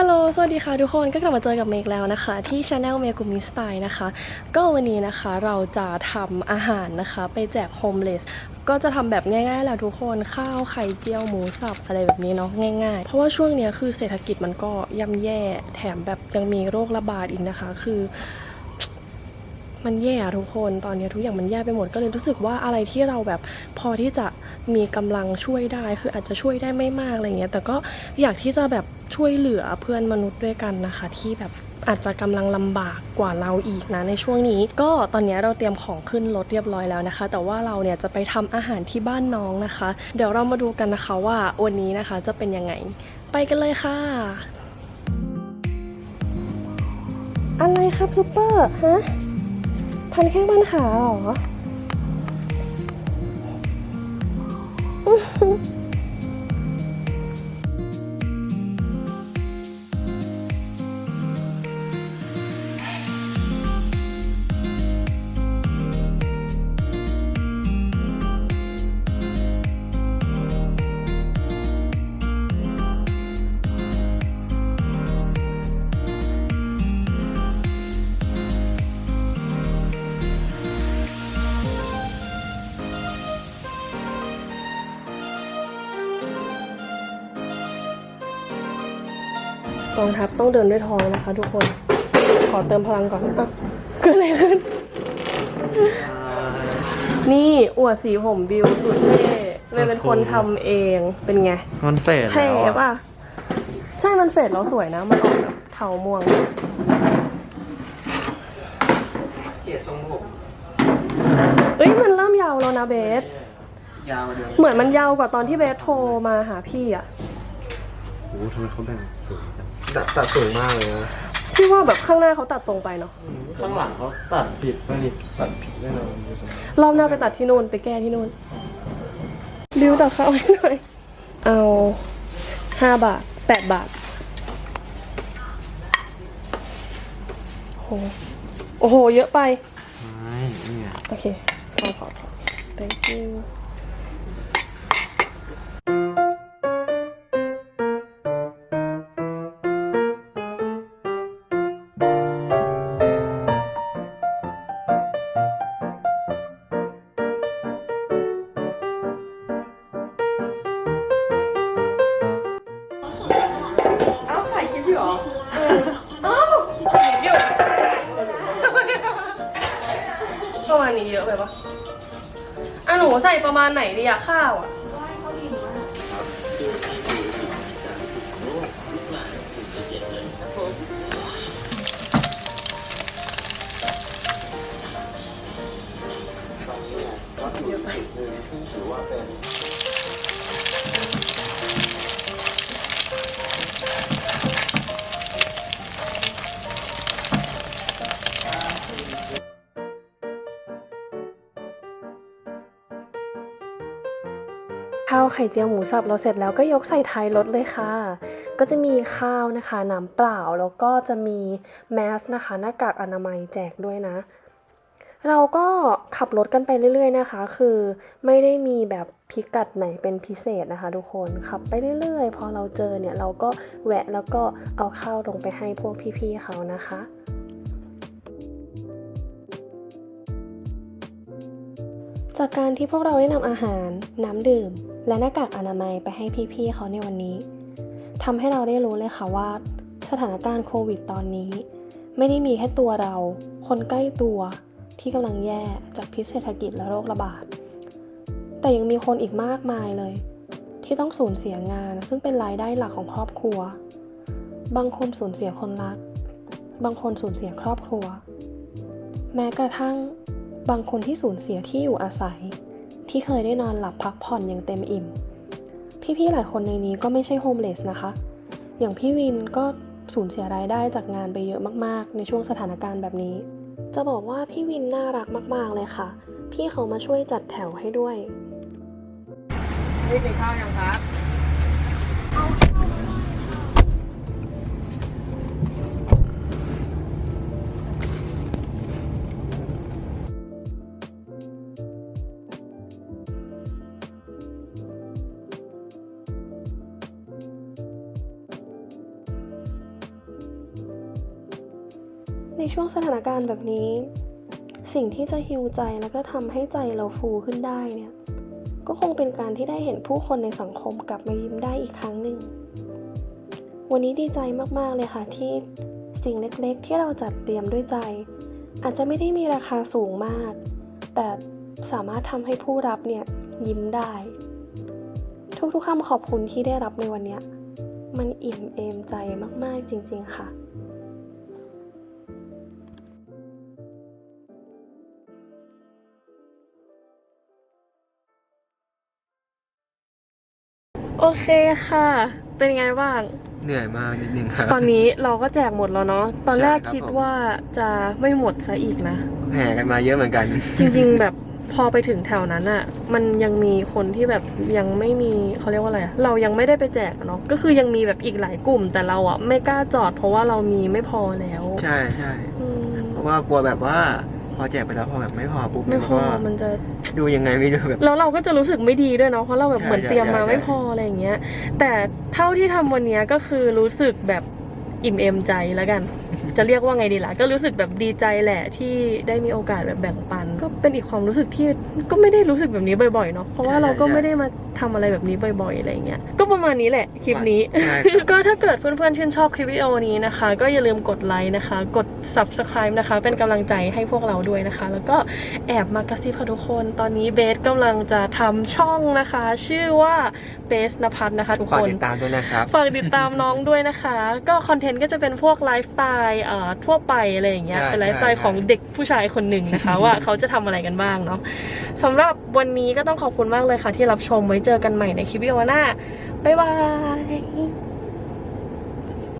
ฮัลโหล สวัสดีค่ะทุกคน ก็กลับมาเจอกับเมกแล้วนะคะ ที่ช anel เมกุมิสไตล์นะคะ ก็วันนี้นะคะเราจะทำอาหารนะคะ ไปแจกโฮมเลส ก็จะทำแบบง่ายๆแหละทุกคน ข้าวไข่เจียวหมูสับอะไรแบบนี้เนาะง่ายๆ เพราะว่าช่วงนี้คือเศรษฐกิจมันก็ย่ำแย่ แถมแบบยังมีโรคระบาดอีกนะคะ คือ มันแย่อะทุกคนตอนนี้ทุกอย่างมันแย่ไปหมดก็เลยรู้สึกว่าอะไรที่เราแบบพอที่จะมีกำลังช่วยได้ คืออาจจะช่วยได้ไม่มากอะไรเงี้ยแต่ก็อยากที่จะแบบช่วยเหลือเพื่อนมนุษย์ด้วยกันนะคะ ที่แบบอาจจะกำลังลำบากกว่าเราอีกนะในช่วงนี้ ก็ตอนนี้เราเตรียมของขึ้นรถเรียบร้อยแล้วนะคะ แต่ว่าเราเนี่ยจะไปทำอาหารที่บ้านน้องนะคะ เดี๋ยวเรามาดูกันนะคะว่าวันนี้นะคะจะเป็นยังไง ไปกันเลยค่ะอะไรครับซูเปอร์ฮะ พันแข้งพันขาหรอ กองทัพต้องเดินด้วยท้องนะคะ ทุกคน ขอเติมพลังก่อนอะเกิดอะไรขึ้น นี่อวดสีผมบิวสุดเท่เลยเป็นคนทำเอง เป็นไงมันเสร็จเท่แล้วอะป่ะ ใช่มันเฟดแล้วสวยนะ มันออกแบบเทาม่วง เกียรทรงผมเอ้ยมันเริ่มยาวแล้วนะเบส ยาวเดือนเหมือนมันยาวกว่าตอนที่เบสโทรมาหาพี่อะโอ้ทำไมเขาแบ่งสูงจัง ตัดตัดสูงมากเลยนะพี่ว่าแบบข้างหน้าเขาตัดตรงไปเนาะข้างหลังเขาตัดผิดป่ะนี่ตัดผิดแน่นอนรอบหน้าไปตัดที่นู่นไปแก้ที่นู่นบิวตัดเข้าให้หน่อย เอาห้าบาทแปดบาทโหโอ้โห เยอะไป ไม่นี่ไงโอเคพอพอพอ thank you ประมาณนี้เยอะไปปะอะหนูใส่ประมาณไหนดีอะข้าวอะ ไข่เจียวหมูสับเราเสร็จแล้วก็ยกใส่ท้ายรถเลยค่ะ ก็จะมีข้าวนะคะน้ำเปล่าแล้วก็จะมีแมสนะคะหน้ากากอนามัยแจกด้วยนะ เราก็ขับรถกันไปเรื่อยๆนะคะ คือไม่ได้มีแบบพิกัดไหนเป็นพิเศษนะคะ ทุกคนขับไปเรื่อยๆ พอเราเจอเนี่ยเราก็แวะแล้วก็เอาข้าวลงไปให้พวกพี่ๆเขานะคะ จากการที่พวกเราได้นำอาหาร น้ำดื่ม และหน้ากากอนามัยไปให้พี่ๆเขาในวันนี้ทำให้เราได้รู้เลยค่ะว่า สถานการณ์โควิดตอนนี้ ไม่ได้มีแค่ตัวเรา คนใกล้ตัวที่กำลังแย่จากพิษเศรษฐกิจและโรคระบาด แต่ยังมีคนอีกมากมายเลย ที่ต้องสูญเสียงาน ซึ่งเป็นรายได้หลักของครอบครัว บางคนสูญเสียคนรัก บางคนสูญเสียครอบครัว แม้กระทั่ง บางคนที่สูญเสียที่อยู่อาศัย ที่เคยได้นอนหลับพักผ่อนอย่างเต็มอิ่ม พี่ๆหลายคนในนี้ก็ไม่ใช่โฮมเลสนะคะ อย่างพี่วินก็สูญเสียรายได้จากงานไปเยอะมากๆ ในช่วงสถานการณ์แบบนี้ จะบอกว่าพี่วินน่ารักมาก ๆ เลยค่ะ พี่เขามาช่วยจัดแถวให้ด้วย นี่กินข้าวยังครับ ในช่วงสถานการณ์แบบนี้ สิ่งที่จะฮิวใจแล้วก็ทำให้ใจเราฟูขึ้นได้เนี่ย ก็คงเป็นการที่ได้เห็นผู้คนในสังคมกลับมายิ้มได้อีกครั้งหนึ่ง วันนี้ดีใจมากๆเลยค่ะที่สิ่งเล็กๆ ที่เราจัดเตรียมด้วยใจ อาจจะไม่ได้มีราคาสูงมาก แต่สามารถทำให้ผู้รับเนี่ยยิ้มได้ ทุกๆคำขอบคุณที่ได้รับในวันนี้มันอิ่มเอมใจมากๆจริง ๆ ค่ะ โอเคค่ะ เป็นไงบ้าง เหนื่อยมากนิดนึงครับ ตอนนี้เราก็แจกหมดแล้วเนาะ ตอนแรกใช่ครับคิดว่าจะไม่หมดซะอีกนะ แห่กันมาเยอะเหมือนกัน จริงๆแบบพอไปถึงแถวนั้นอะมันยังมีคนที่แบบยังไม่มีเขาเรียกว่าอะไรอะเรายังไม่ได้ไปแจกอะเนาะ ก็คือยังมีแบบอีกหลายกลุ่ม แต่เราอะไม่กล้าจอดเพราะว่าเรามีไม่พอแล้ว ใช่ใช่อืมเพราะว่ากลัวแบบว่า พอแจกไปแล้วพอแบบไม่พอปุ๊บไม่เนี่ยพอก็มันจะ ดูยังไงไม่ดูแบบ แล้วเราก็จะรู้สึกไม่ดีด้วยเนาะเพราะเราแบบใช่เหมือนเตรียมมาใช่ ไม่พออะไรอย่างเงี้ย แต่เท่าที่ทำวันเนี้ยก็คือรู้สึกแบบอิ่มเอมใจแล้วกัน จะเรียกว่าไงดีล่ะ ก็รู้สึกแบบดีใจแหละที่ได้มีโอกาสแบบแบ่งปัน ก็เป็นอีกความรู้สึกที่ก็ไม่ได้รู้สึกแบบนี้บ่อยๆเนาะเพราะว่าเราก็ไม่ได้มาทำอะไรแบบนี้บ่อยๆอะไรอย่างเงี้ยก็ประมาณนี้แหละคลิปนี้ใช่ก็ถ้าเกิดเพื่อนๆชื่นชอบคลิปวิดีโอนี้นะคะ ก็อย่าลืมกดไลค์นะคะ กด subscribe นะคะ เป็นกำลังใจให้พวกเราด้วยนะคะ แล้วก็แอบมากระซิบค่ะทุกคนตอนนี้เบสกำลังจะทำช่องนะคะ ชื่อว่าเบสนภัทรนะคะ ทุกฝากคนติดตามด้วยนะครับฝากติดตามน้องด้วยนะคะ ก็คอนเทนต์ก็จะเป็นพวกไลฟ์สไตล์เอ่อทั่วไปอะไรอย่างเงี้ยใช่เป็นไลฟ์สไตล์ใช่ของเด็กผู้ชายคนหนึ่งนะคะ ว่าเขาจะทำอะไรกันบ้างเนาะสำหรับวันนี้ก็ต้องขอบคุณมากเลยค่ะที่รับชมไว้เจอกันใหม่ในคลิปวิดีโอหน้าบ๊ายบาย